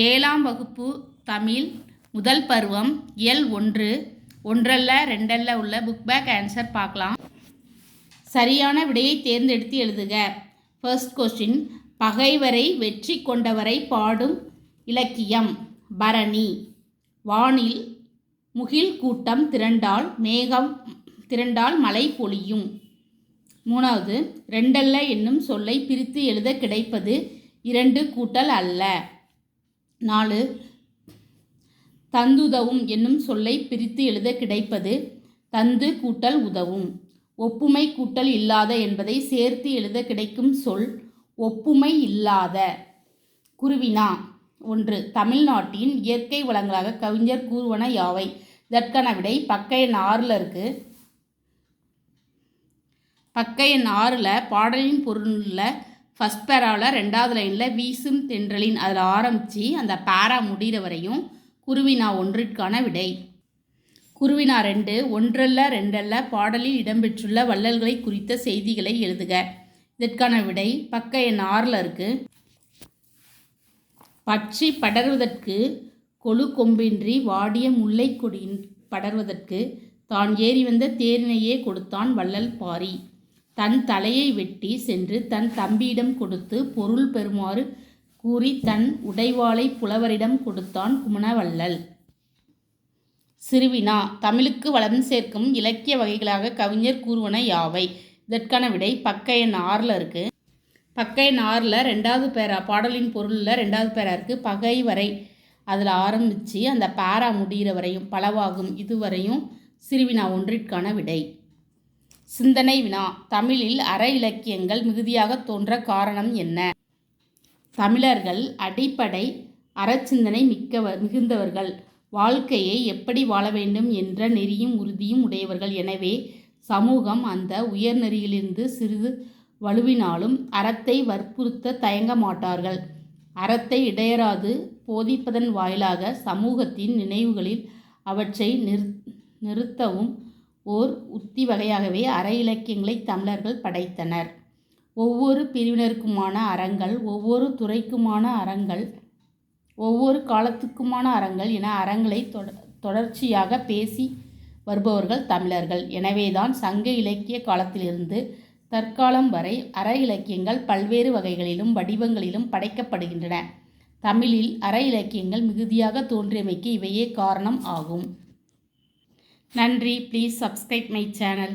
ஏழாம் வகுப்பு தமிழ் முதல் பருவம் எல் ஒன்று. ஒன்றல்ல ரெண்டல்ல உள்ள புக் பேக் ஆன்சர் பார்க்கலாம். சரியான விடையை தேர்ந்தெடுத்து எழுதுக. ஃபர்ஸ்ட் கொஸ்டின் பகைவரை வெற்றி கொண்டவரை பாடும் இலக்கியம். பரணி வானில் முகில் கூட்டம் திரண்டால் மேகம் திரண்டால் மழை பொழியும். மூணாவது ரெண்டல்ல என்னும் சொல்லை பிரித்து எழுத கிடைப்பது இரண்டு கூட்டல் அல்ல. நாலு தந்துதவும் என்னும் சொல்லை பிரித்து எழுத கிடைப்பது தந்து கூட்டல் உதவும். ஒப்புமை கூட்டல் இல்லாத என்பதை சேர்த்து எழுத கிடைக்கும் சொல் ஒப்புமை இல்லாத. குருவினா ஒன்று தமிழ்நாட்டின் இயற்கை வளங்களாக கவிஞர் கூறுவன யாவை? இதற்கான விடை பக்க எண் ஆறில் இருக்குது பக்க எண் ஆறில் பாடலின் பொருளில் ஃபஸ்ட் பேராவில் ரெண்டாவது லைனில் வீசும் தென்றலின் அதில் ஆரம்பித்து அந்த பேரா முடிகிற வரையும் குருவினா ஒன்றிற்கான விடை. குருவினா ரெண்டு ஒன்றல்ல ரெண்டல்ல பாடலில் இடம்பெற்றுள்ள வள்ளல்களை குறித்த செய்திகளை எழுதுக. இதற்கான விடை பக்க எண் ஆறில் இருக்குது பற்றி படர்வதற்கு கொழு கொம்பின்றி வாடிய முல்லை கொடியின் படர்வதற்கு தான் ஏறி வந்த தேரினையே கொடுத்தான் வள்ளல் பாரி. தன் தலையை வெட்டி சென்று தன் தம்பியிடம் கொடுத்து பொருள் பெறுமாறு கூறி தன் உடைவாளை புலவரிடம் கொடுத்தான் குமணவள்ளல். சிறுவினா தமிழுக்கு வளம் சேர்க்கும் இலக்கிய வகைகளாக கவிஞர் கூறுவன யாவை? இதற்கான விடை பக்க எண் ஆறில் இருக்குது பக்க எண் ஆறில் ரெண்டாவது பேரா பாடலின் பொருளில் ரெண்டாவது பேரா இருக்குது பகை வரை அதில் ஆரம்பித்து அந்த பேரா முடிகிற வரையும் பலவாகும் இதுவரையும் சிறுவினா ஒன்றிற்கான விடை. சிந்தனை வினா. தமிழில் அற இலக்கியங்கள் மிகுதியாக தோன்ற காரணம் என்ன? தமிழர்கள் அடிப்படை அறச்சிந்தனை மிக்கவர் மிகுந்தவர்கள். வாழ்க்கையை எப்படி வாழ வேண்டும் என்ற நெறியும் உறுதியும் உடையவர்கள். எனவே சமூகம் அந்த உயர் நெறியிலிருந்து சிறிது வலுவினாலும் அறத்தை வற்புறுத்த தயங்க மாட்டார்கள். அறத்தை இடையராது போதிப்பதன் வாயிலாக சமூகத்தின் நினைவுகளில் அவற்றை நிறு நிறுத்தவும் ஓர் உத்தி வகையாகவே அற இலக்கியங்களை தமிழர்கள் படைத்தனர். ஒவ்வொரு பிரிவினருக்குமான அறங்கள் ஒவ்வொரு துறைக்குமான அறங்கள் ஒவ்வொரு காலத்துக்குமான அறங்கள் என அறங்களை தொடர்ச்சியாக பேசி வருபவர்கள் தமிழர்கள். எனவேதான் சங்க இலக்கிய காலத்திலிருந்து தற்காலம் வரை அற இலக்கியங்கள் பல்வேறு வகைகளிலும் வடிவங்களிலும் படைக்கப்படுகின்றன. தமிழில் அற இலக்கியங்கள் மிகுதியாக தோன்றியமைக்கு இவையே காரணம் ஆகும். நன்றி. Please subscribe my channel